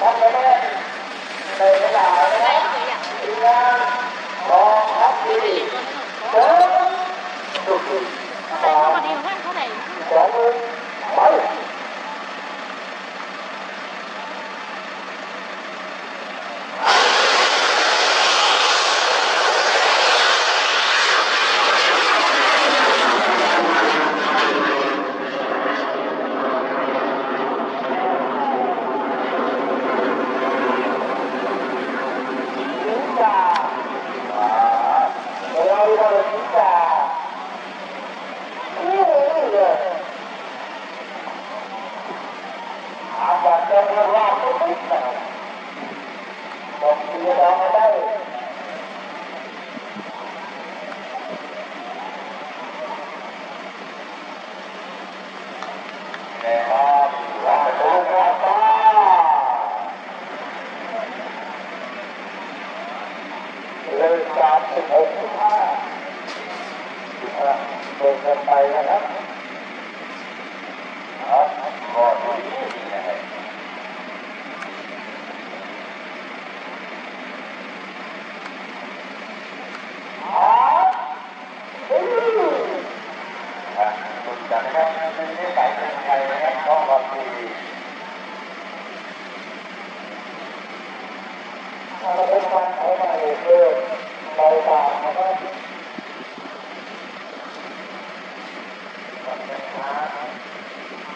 đó là เลยสามสิบหกสิบห้าเดินกันไปนะครับ การใช้ในเรื่องในตานะครับ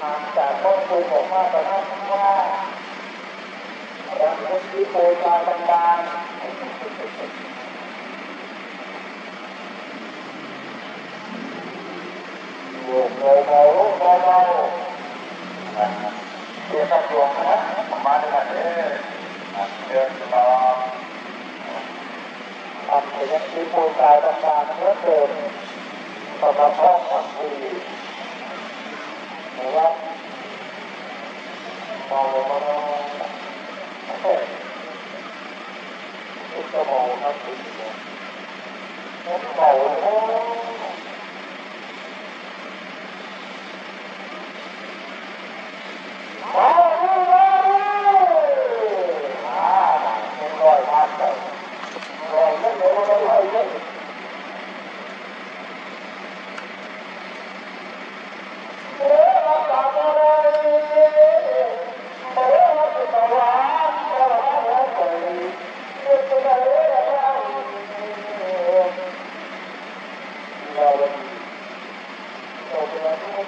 ทางจากข้อมูลของมาตรฐานว่าดังที่โคจาบรรดา ทำเห็นงมีปูนกายต่างๆเพิ่มเตินสำหรับห้องทำดีหรือว่าเราทุกสมองครับทุกสมอง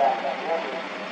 that.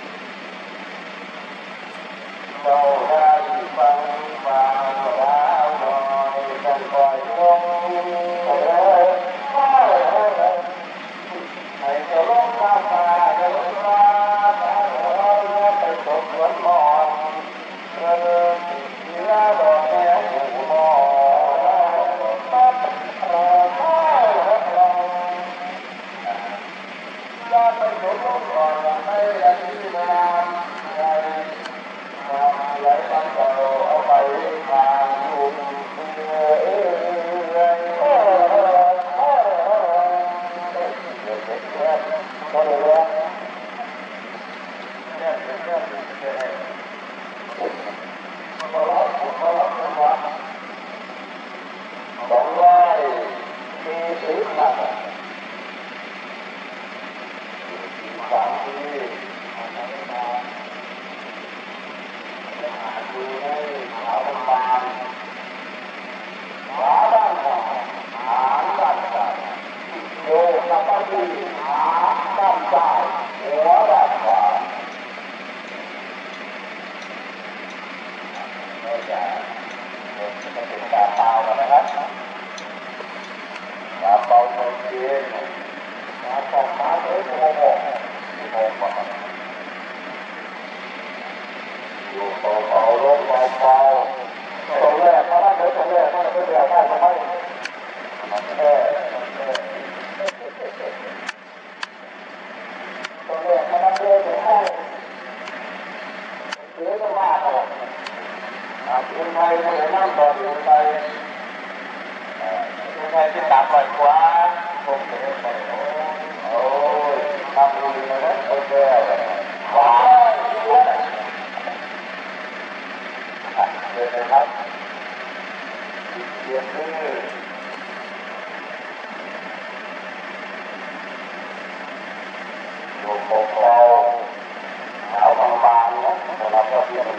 cầu ông bà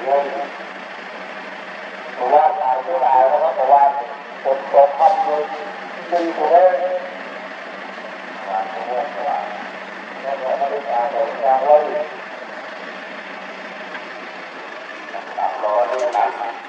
ตัวว่าตายตัวตายแล้วก็ตัวว่าคนตกมันเลยตีตัวเองตายตัวว่าตายแล้วก็ไม่ได้ตายตัวตายไว้หนักร้อนหนัก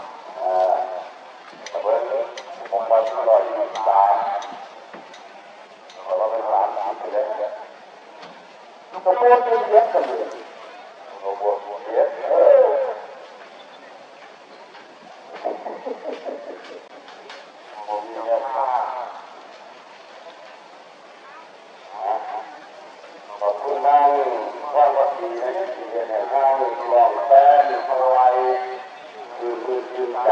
เบอร์ผมมาที่ร้อยยี่สิบสามเราเป็นสามสิบเอ็นี่ยก็เป็นเยอะกันเลยเราปวดเยอะเผมมีเงินห้าขอบคุณมากว่าวันนี้นะที่เห็นห้างลองแป้งพลอยคือคือใจ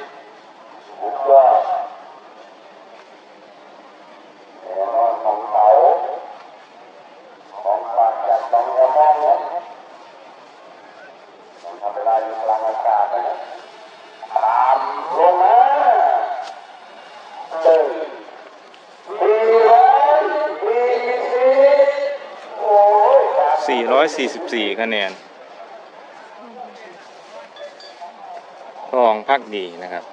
444 คะแนนทองพักดีนะครับ